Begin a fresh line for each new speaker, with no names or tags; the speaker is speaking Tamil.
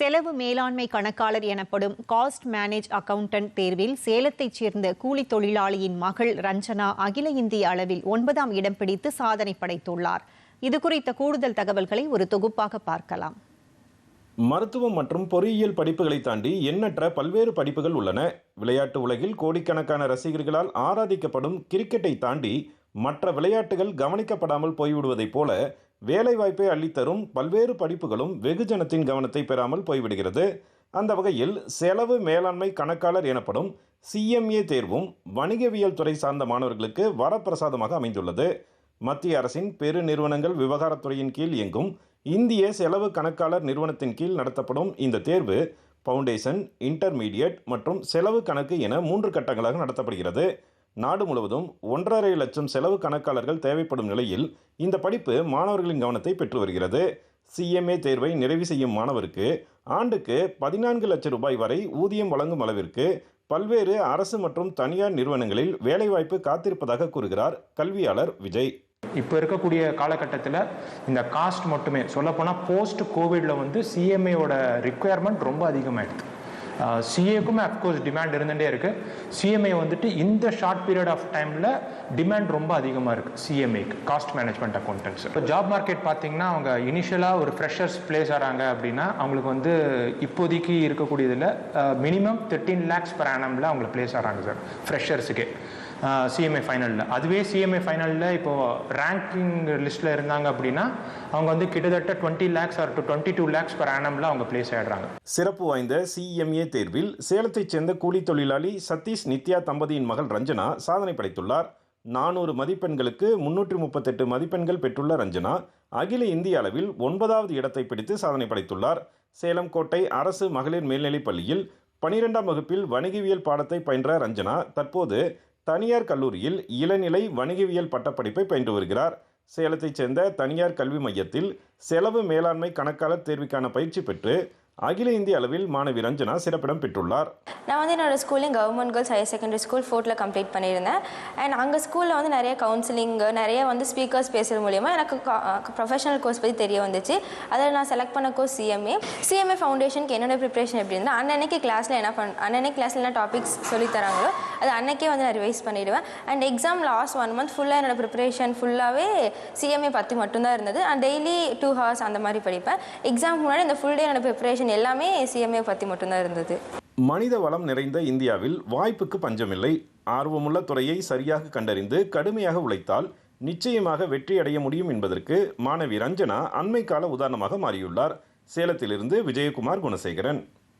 செலவு மேலாண்மை கணக்காளர் எனப்படும் காஸ்ட் மேனேஜ் அக்கவுண்டன்ட் தேர்வில் சேலத்தைச் சேர்ந்த கூலி தொழிலாளியின் மகள் ரஞ்சனா அகில இந்திய அளவில் ஒன்பதாம் இடம் பிடித்து சாதனை படைத்துள்ளார். இது குறித்த கூடுதல் தகவல்களை ஒரு தொகுப்பாக பார்க்கலாம்.
மருத்துவம் மற்றும் பொறியியல் படிப்புகளை தாண்டி எண்ணற்ற பல்வேறு படிப்புகள் உள்ளன. விளையாட்டு உலகில் கோடிக்கணக்கான ரசிகர்களால் ஆராதிக்கப்படும் கிரிக்கெட்டை தாண்டி மற்ற விளையாட்டுகள் கவனிக்கப்படாமல் போய்விடுவதைப் போல வேலைவாய்ப்பை அள்ளித்தரும் பல்வேறு படிப்புகளும் வெகுஜனத்தின் கவனத்தை பெறாமல் போய்விடுகிறது. அந்த வகையில் செலவு மேலாண்மை கணக்காளர் எனப்படும் சிஎம்ஏ தேர்வும் வணிகவியல் துறை சார்ந்த மாணவர்களுக்கு வரப்பிரசாதமாக அமைந்துள்ளது. மத்திய அரசின் பெரு நிறுவனங்கள் விவகாரத்துறையின் கீழ் இயங்கும் இந்திய செலவு கணக்காளர் நிறுவனத்தின் கீழ் நடத்தப்படும் இந்த தேர்வு ஃபவுண்டேஷன் இன்டர்மீடியட் மற்றும் செலவு கணக்கு என மூன்று கட்டங்களாக நடத்தப்படுகிறது. நாடு முழுவதும் ஒன்றரை லட்சம் செலவு கணக்காளர்கள் தேவைப்படும் நிலையில் இந்த படிப்பு மாணவர்களின் கவனத்தை பெற்று வருகிறது. சிஎம்ஏ தேர்வை நிறைவு செய்யும் மாணவருக்கு ஆண்டுக்கு பதினான்கு லட்சம் ரூபாய் வரை ஊதியம் வழங்கும் அளவிற்கு பல்வேறு அரசு மற்றும் தனியார் நிறுவனங்களில் வேலைவாய்ப்பு காத்திருப்பதாக கூறுகிறார் கல்வியாளர் விஜய்.
இப்போ இருக்கக்கூடிய காலகட்டத்தில் இந்த காஸ்ட் மட்டுமே சொல்லப்போனால் போஸ்ட் கோவிடில் வந்து சிஎம்ஏவோட ரிக்குயர்மெண்ட் ரொம்ப அதிகமாகிடுது சிஏக்குமே அஃப்கோர்ஸ் டிமாண்ட் இருந்துகிட்டே இருக்குது சிஎம்ஏ வந்துட்டு இந்த ஷார்ட் பீரியட் ஆஃப் டைமில் டிமாண்ட் ரொம்ப அதிகமாக இருக்குது சிஎம்ஏக்கு காஸ்ட் மேனேஜ்மெண்ட் அக்கௌண்டன்ஸ் இப்போ ஜாப் மார்க்கெட் பார்த்தீங்கன்னா அவங்க இனிஷியலாக ஒரு ஃப்ரெஷர்ஸ் பிளேஸ் ஆகிறாங்க அப்படின்னா அவங்களுக்கு வந்து இப்போதைக்கு இருக்கக்கூடியதில் மினிமம் தேர்ட்டீன் லேக்ஸ் பர் ஆனமில் அவங்களை பிளேஸ் ஆகிறாங்க சார் ஃப்ரெஷர்ஸுக்கே சிஎம்ஏ ஃபைனலில் அதுவே சிஎம்ஏ ஃபைனலில் இப்போது ரேங்கிங் லிஸ்ட்டில் இருந்தாங்க அப்படின்னா அவங்க வந்து கிட்டத்தட்ட twenty lakhs or to twenty two lakhs per ஆனமில் அவங்க பிளேஸ் ஆகிடுறாங்க
சிறப்பு வாய்ந்த சிஎம்ஏ தேர்வில் சேலத்தைச் சேர்ந்த கூலி தொழிலாளி சதீஷ் நித்யா தம்பதியின் மகள் ரஞ்சனா சாதனை படைத்துள்ளார். நானூறு மதிப்பெண்களுக்கு முன்னூற்றி முப்பத்தெட்டு மதிப்பெண்கள் பெற்றுள்ள ரஞ்சனா அகில இந்திய அளவில் ஒன்பதாவது இடத்தை பிடித்து சாதனை படைத்துள்ளார். சேலம் கோட்டை அரசு மகளிர் மேல்நிலைப் பள்ளியில் பனிரெண்டாம் வகுப்பில் வணிகவியல் பாடத்தை பயின்ற ரஞ்சனா தற்போது தனியார் கல்லூரியில் இளநிலை வணிகவியல் பட்டப்படிப்பை பயின்று வருகிறார். சேலத்தைச் சேர்ந்த தனியார் கல்வி மையத்தில் செலவு மேலாண்மை கணக்காளர் தேர்வுக்கான பயிற்சி பெற்று அகில இந்திய அளவில் மாணவி ரஞ்சனா சிறப்பிடம் பெற்றுள்ளார்.
நான் வந்து என்னோட schooling government girls higher secondary school ஃபோர்ட்டில் complete பண்ணியிருந்தேன். அண்ட் அங்கே ஸ்கூலில் வந்து நிறைய கவுன்சிலிங் நிறைய வந்து ஸ்பீக்கர்ஸ் பேசுகிற மூலியமாக எனக்கு ப்ரொஃபஷனல் கோர்ஸ் பற்றி தெரிய வந்துச்சு. அதில் நான் செலக்ட் பண்ண கோர்ஸ் சிஎம்ஏ சிஎம்ஏ ஃபவுண்டேஷனுக்கு என்னோட ப்ரிப்ரேஷன் எப்படி இருந்தால் அன்னன்னைக்கு கிளாஸில் என்ன பண் அன்னன்னைக்கு கிளாஸில் என்ன டாபிக்ஸ் சொல்லித்தராங்களோ அது அன்றைக்கே வந்து நான் ரிவைஸ் பண்ணிவிடுவேன் and exam last one month ஃபுல்லாக என்னோட ப்ரிப்பரேஷன் ஃபுல்லாகவே சிஎம்ஏ பற்றி மட்டும்தான் இருந்தது. அண்ட் டெய்லி டூ ஹவர்ஸ் அந்த மாதிரி படிப்பேன். எக்ஸாம் முன்னாடி இந்த ஃபுல் டே என்னோடய ப்ரிப்பரேஷன் எல்லாமே சிஎம்ஏ பற்றி மட்டும்தான் இருந்தது.
மனித வளம் நிறைந்த இந்தியாவில் வாய்ப்புக்கு பஞ்சமில்லை. ஆர்வமுள்ள துறையை சரியாக கண்டறிந்து கடுமையாக உழைத்தால் நிச்சயமாக வெற்றி அடைய முடியும் என்பதற்கு மாணவி ரஞ்சனா அண்மை கால உதாரணமாக மாறியுள்ளார். சேலத்திலிருந்து விஜயகுமார் குணசேகரன்.